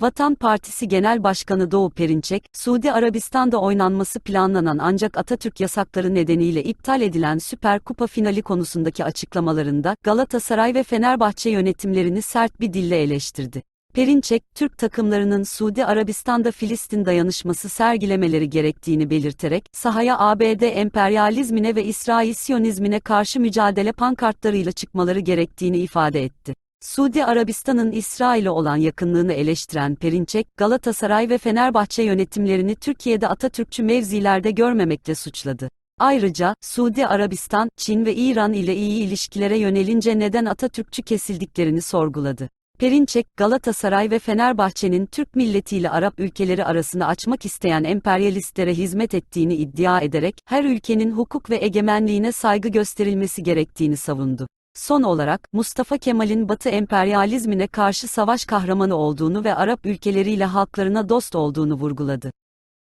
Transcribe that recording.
Vatan Partisi Genel Başkanı Doğu Perinçek, Suudi Arabistan'da oynanması planlanan ancak Atatürk yasakları nedeniyle iptal edilen Süper Kupa finali konusundaki açıklamalarında Galatasaray ve Fenerbahçe yönetimlerini sert bir dille eleştirdi. Perinçek, Türk takımlarının Suudi Arabistan'da Filistin dayanışması sergilemeleri gerektiğini belirterek, sahaya ABD emperyalizmine ve İsrail Siyonizmine karşı mücadele pankartlarıyla çıkmaları gerektiğini ifade etti. Suudi Arabistan'ın İsrail'e olan yakınlığını eleştiren Perinçek, Galatasaray ve Fenerbahçe yönetimlerini Türkiye'de Atatürkçü mevzilerde görmemekle suçladı. Ayrıca, Suudi Arabistan, Çin ve İran ile iyi ilişkilere yönelince neden Atatürkçü kesildiklerini sorguladı. Perinçek, Galatasaray ve Fenerbahçe'nin Türk milletiyle Arap ülkeleri arasını açmak isteyen emperyalistlere hizmet ettiğini iddia ederek, her ülkenin hukuk ve egemenliğine saygı gösterilmesi gerektiğini savundu. Son olarak, Mustafa Kemal'in Batı emperyalizmine karşı savaş kahramanı olduğunu ve Arap ülkeleriyle halklarına dost olduğunu vurguladı.